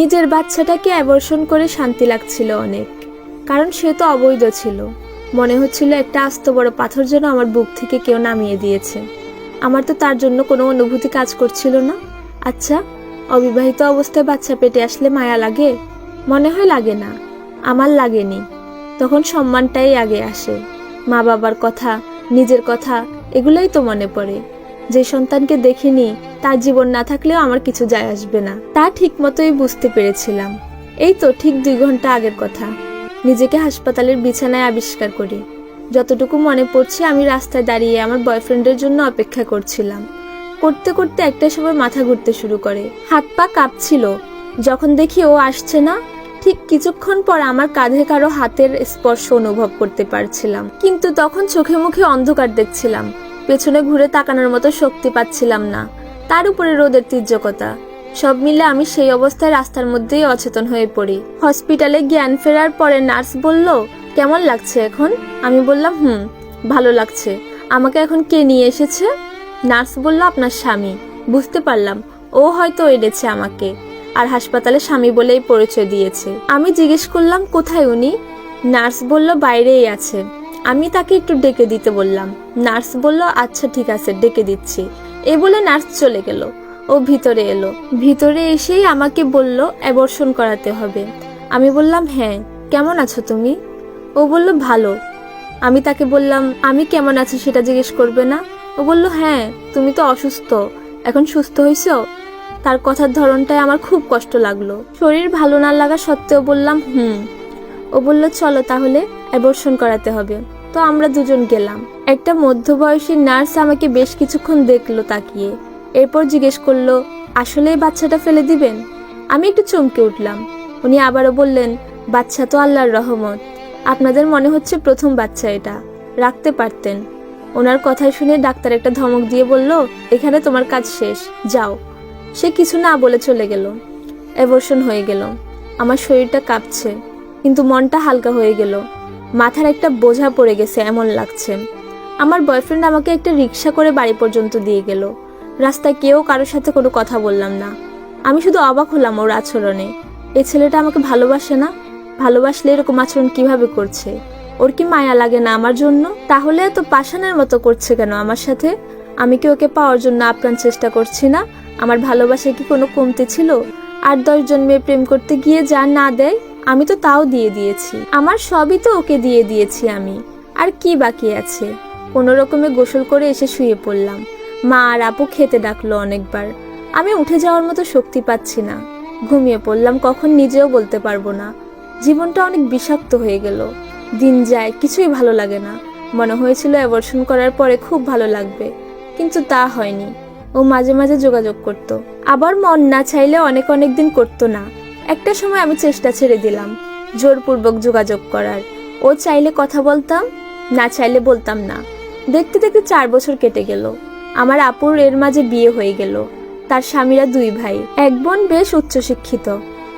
নিজের বাচ্চাটাকে অ্যাবর্ষণ করে শান্তি লাগছিল অনেক, কারণ সে তো অবৈধ ছিল। মনে হচ্ছিল একটা আস্ত বড় পাথর যেন আমার বুক থেকে কেউ নামিয়ে দিয়েছে। আমার তো তার জন্য কোনো অনুভূতি কাজ করছিল না। আচ্ছা অবিবাহিত অবস্থায় বাচ্চা পেটে আসলে মায়া লাগে? মনে হয় লাগে না, আমার লাগেনি। তখন সম্মানটাই আগে আসে। মা বাবার কথা, নিজের কথা, এগুলোই তো মনে পড়ে। যে সন্তানকে দেখিনি, তার জীবন না থাকলেও আমার কিছু যায় আসবে না। তা ঠিক মতোই বুঝতে পেরেছিলাম। এই তো ঠিক দুই ঘণ্টা আগের কথা। নিজেকে হাসপাতালের বিছানায় আবিষ্কার করি। যতটুকু মনে পড়ছে, আমি রাস্তায় দাঁড়িয়ে আমার বয়ফ্রেন্ডের জন্য অপেক্ষা করছিলাম। করতে করতে একটা সময় মাথা ঘুরতে শুরু করে। হাত পা কাঁপছিল। যখন দেখি ও আসছে না, ঠিক কিছুক্ষণ পর আমার কাঁধে কারও হাতের স্পর্শ অনুভব করতে পারছিলাম। কিন্তু তখন চোখে মুখে অন্ধকার দেখছিলাম। পেছনে ঘুরে তাকানোর মতো শক্তি পাচ্ছিলাম না। তার উপরে রোদের তীর্যকতা। সব মিলে আমি সেই অবস্থায় রাস্তার মধ্যেই অচেতন হয়ে পড়ি। হসপিটালে জ্ঞান ফেরার পরে নার্স বলল, কেমন লাগছে এখন? আমি বললাম, হুম, ভালো লাগছে। আমাকে এখন কে নিয়ে এসেছে? নার্স বলল, আপনার স্বামী। বুঝতে পারলাম। ও হয়তো এনেছে আমাকে। আর হাসপাতালে স্বামী বলেই পরিচয় দিয়েছে। আমি জিজ্ঞেস করলাম, কোথায় উনি? নার্স বলল, বাইরেই আছে। আমি তাকে একটু ডেকে দিতে বললাম। নার্স বলল আচ্ছা ঠিক আছে, ডেকে দিচ্ছি। এ বলে নার্স চলে গেল। ও ভিতরে এলো। ভিতরে এসেই আমাকে বলল অ্যাবর্ষণ করাতে হবে। আমি বললাম হ্যাঁ কেমন আছো তুমি? ও বলল, ভালো। আমি তাকে বললাম, আমি কেমন আছি সেটা জিজ্ঞেস করবে না? ও বলল হ্যাঁ তুমি তো অসুস্থ, এখন সুস্থ হয়েছো তার কথার ধরনটায় আমার খুব কষ্ট লাগল। শরীর ভালো না লাগা সত্ত্বেও বললাম, হুম। ও বলল, চলো তাহলে অ্যাবর্ষণ করাতে হবে। তো আমরা দুজন গেলাম। একটা মধ্যবয়সী নার্স আমাকে বেশ কিছুক্ষণ দেখল, তাকিয়ে। এরপর জিজ্ঞেস করল, আসলে বাচ্চাটা ফেলে দিবেন? আমি একটু চমকে উঠলাম। উনি আবারও বললেন, বাচ্চা তো আল্লাহর রহমত। আপনাদের মনে হচ্ছে প্রথম বাচ্চা এটা। রাখতে পারতেন। ওনার কথাই শুনে ডাক্তার একটা ধমক দিয়ে বলল, এখানে তোমার কাজ শেষ, যাও। সে কিছু না বলে চলে গেল। অ্যাবর্শন হয়ে গেল। আমার শরীরটা কাঁপছে, কিন্তু মনটা হালকা হয়ে গেল। মাথার একটা বোঝা পড়ে গেছে, এমন লাগছে। আমার বয়ফ্রেন্ড আমাকে একটা রিক্সা করে বাড়ি পর্যন্ত দিয়ে গেল। রাস্তায় কেউ কারোর সাথে কোনো কথা বললাম না। আমি শুধু অবাক হলাম ওর আচরণে। এই ছেলেটা আমাকে ভালোবাসে না? ভালোবাসলে এরকম আচরণ কীভাবে করছে? ওর কি মায়া লাগে না আমার জন্য? তাহলে এত পাষাণের মতো করছে কেন আমার সাথে? আমি কি ওকে পাওয়ার জন্য আপ্রাণ চেষ্টা করছি না? আমার ভালোবাসায় কি কোনো কমতি ছিল? আট দশজন মেয়ে প্রেম করতে গিয়ে যা না দেয় আমি তো তাও দিয়ে দিয়েছি। আমার সবই তো ওকে দিয়ে দিয়েছি আমি। আর কি বাকি আছে? কোনো রকমে গোসল করে এসে শুয়ে পড়লাম। মা আর আপু খেতে ডাকলো অনেকবার। আমি উঠে যাওয়ার মতো শক্তি পাচ্ছি না। ঘুমিয়ে পড়লাম কখন নিজেও বলতে পারব না। জীবনটা অনেক বিষাক্ত হয়ে গেল। দিন যায়, কিছুই ভালো লাগে না। মনে হয়েছিল অ্যাবর্শন করার পরে খুব ভালো লাগবে। কিন্তু তা হয়নি। ও মাঝে মাঝে যোগাযোগ করত। আবার মন না চাইলে অনেক অনেক দিন করতো না। একটা সময় আমি চেষ্টা ছেড়ে দিলাম, জোরপূর্বক যোগাযোগ করার। ও চাইলে কথা বলতাম, না চাইলে বলতাম না। দেখতে দেখতে চার বছর কেটে গেল। আমার আপুর এর মাঝে বিয়ে হয়ে গেল। তার স্বামীরা দুই ভাই। এক বোন বেশ উচ্চশিক্ষিত।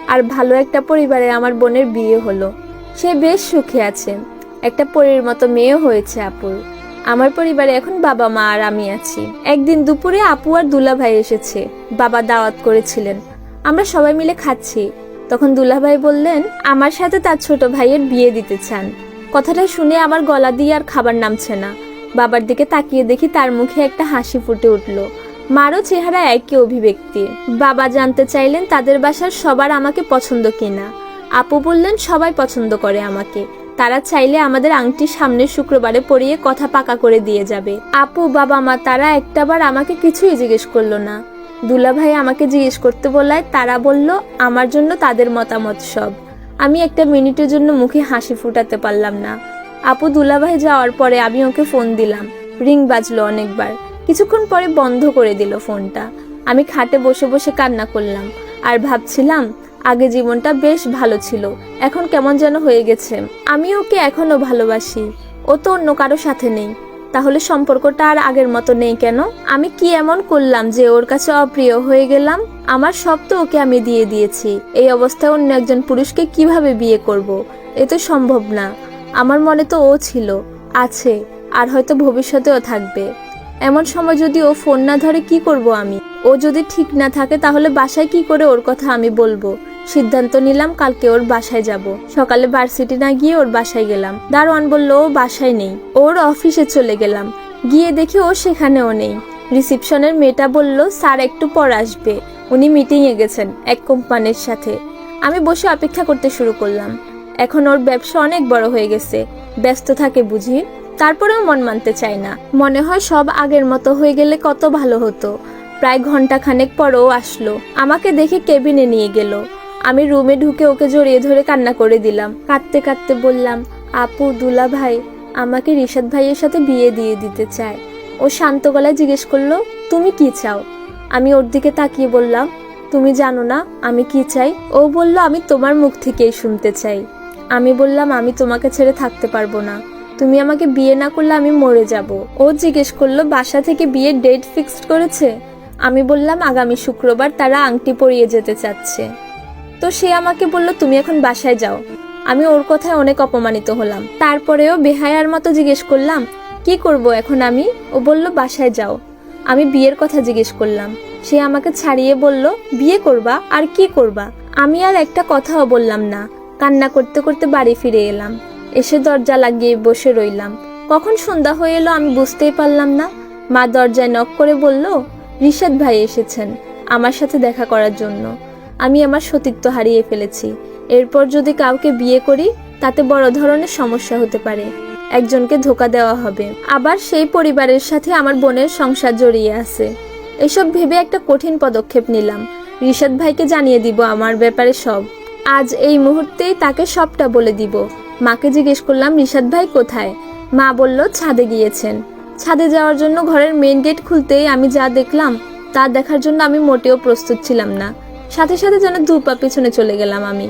আর ভালো একটা পরিবারে আমার বোনের বিয়ে হলো। সে বেশ সুখে আছে। একটা পরীর মতো মেয়েও হয়েছে আপুর। আমার পরিবারে এখন বাবা মা আর আমি আছি। একদিন দুপুরে আপু আর দুলাভাই এসেছে। বাবা দাওয়াত করেছিলেন। আমরা সবাই মিলে খাচ্ছি। তখন দুলাভাই বললেন, আমার সাথে তার ছোট ভাইয়ের বিয়ে দিতে চান। কথাটা শুনে আমার গলা দিয়ে আর খাবার নামছে না। বাবার দিকে তাকিয়ে দেখি তার মুখে একটা হাসি ফুটে উঠল। মারও চেহারা একই অভিব্যক্তি। বাবা জানতে চাইলেন তাদের বাসার সবার আমাকে পছন্দ কিনা। আপু বললেন, সবাই পছন্দ করে আমাকে। তারা চাইলে আমাদের আংটি সামনের শুক্রবারে পরিয়ে কথা পাকা করে দিয়ে যাবে। আপু বাবা মা তারা একটাবার আমাকে কিছুই জিজ্ঞেস করল না। দুলাভাই আমাকে জিজ্ঞেস করতে বলায় তারা বলল, আমার জন্য তাদের মতামত সব। আমি একটা মিনিটের জন্য মুখে হাসি ফুটাতে পারলাম না। আপু দুলাভাই যাওয়ার পরে আমি ওকে ফোন দিলাম। রিং বাজলো অনেকবার। কিছুক্ষণ পরে বন্ধ করে দিল ফোনটা। আমি খাটে বসে বসে কান্না করলাম আর ভাবছিলাম, আগে জীবনটা বেশ ভালো ছিল। এখন কেমন যেন হয়ে গেছে। আমি ওকে এখনও ভালোবাসি। ও তো অন্য কারও সাথে নেই। তাহলে সম্পর্কটা আর আগের মতো নেই কেন? আমি কি এমন করলাম যে ওর কাছে অপ্রিয় হয়ে গেলাম? আমার সব তো ওকে আমি দিয়ে দিয়েছি। এই অবস্থায় অন্য একজন পুরুষকে কীভাবে বিয়ে করব। এ তো সম্ভব না। আমার মনে তো ও ছিল। আছে। আর হয়তো ভবিষ্যতেও থাকবে। এমন সময় যদি ও ফোন না ধরে কি করব আমি? ও যদি ঠিক না থাকে তাহলে বাসায় কি করে ওর কথা আমি বলব? সিদ্ধান্ত নিলাম, কালকে ওর বাসায় যাব। সকালে ভার্সিটি না গিয়ে ওর বাসায় গেলাম। দারোয়ান বলল, ও বাসায় নেই। ওর অফিসে চলে গেলাম। গিয়ে দেখি ও সেখানেও নেই। রিসিপশনের মেয়েটা বলল, স্যার, একটু পর আসবে। উনি মিটিংয়ে গেছেন, এক কোম্পানির সাথে। আমি বসে অপেক্ষা করতে শুরু করলাম। এখন ওর ব্যবসা অনেক বড় হয়ে গেছে। ব্যস্ত থাকে বুঝি? তারপরেও মন মানতে চায় না। মনে হয় সব আগের মতো হয়ে গেলে কত ভালো হতো। প্রায় ঘণ্টা খানেক পরও আসলো। আমাকে দেখে কেবিনে নিয়ে গেল। আমি রুমে ঢুকে ওকে জড়িয়ে ধরে কান্না করে দিলাম। কাঁদতে কাঁদতে বললাম, আপু, দুলা ভাই, আমাকে রিশাদ ভাইয়ের সাথে বিয়ে দিয়ে দিতে চায়। ও শান্ত গলায় জিজ্ঞেস করল, তুমি কি চাও? আমি ওর দিকে তাকিয়ে বললাম, তুমি জানো না আমি কি চাই? ও বলল, আমি তোমার মুখ থেকেই শুনতে চাই। আমি বললাম, আমি তোমাকে ছেড়ে থাকতে পারব না। তুমি আমাকে বিয়ে না করলে আমি মরে যাব। ও জিজ্ঞেস করল, বাসা থেকে বিয়ের ডেট ফিক্সড করেছে? আমি বললাম, আগামী শুক্রবার তারা আংটি পরিয়ে যেতে চাচ্ছে। তো সে আমাকে বলল, তুমি এখন বাসায় যাও। আমি ওর কথায় অনেক অপমানিত হলাম। তারপরেও বেহায়ার মতো জিজ্ঞেস করলাম, কি করব এখন আমি? ও বলল, বাসায় যাও। আমি বিয়ের কথা জিজ্ঞেস করলাম। সে আমাকে ছাড়িয়ে বলল, বিয়ে করবা? আর কি করবা? আমি আর একটা কথাও বললাম না। কান্না করতে করতে বাড়ি ফিরে এলাম। এসে দরজা লাগিয়ে বসে রইলাম। কখন সন্ধ্যা হয়ে এলো আমি বুঝতেই পারলাম না। মা দরজায় নক করে বলল, রিশাদ ভাই এসেছেন, আমার সাথে দেখা করার জন্য। আমি আমার সতীত্ব হারিয়ে ফেলেছি। এরপর যদি কাউকে বিয়ে করি, তাতে বড় ধরনের সমস্যা হতে পারে। একজনকে ধোকা দেওয়া হবে। আবার সেই পরিবারের সাথে আমার বোনের সংসার জড়িয়ে আছে। এসব ভেবে একটা কঠিন পদক্ষেপ নিলাম। রিশাদ ভাইকে জানিয়ে দিব আমার ব্যাপারে সব। আজ এই মুহূর্তেই তাকে সবটা বলে দিব। মাকে জিজ্ঞেস করলাম, রিশাদ ভাই কোথায়? মা বলল, ছাদে গিয়েছেন। ছাদে যাওয়ার জন্য ঘরের মেইন গেট খুলতেই আমি যা দেখলাম, তা দেখার জন্য আমি মোটেও প্রস্তুত ছিলাম না। সাথে সাথে যেন দু পা পিছনে চলে গেলাম আমি।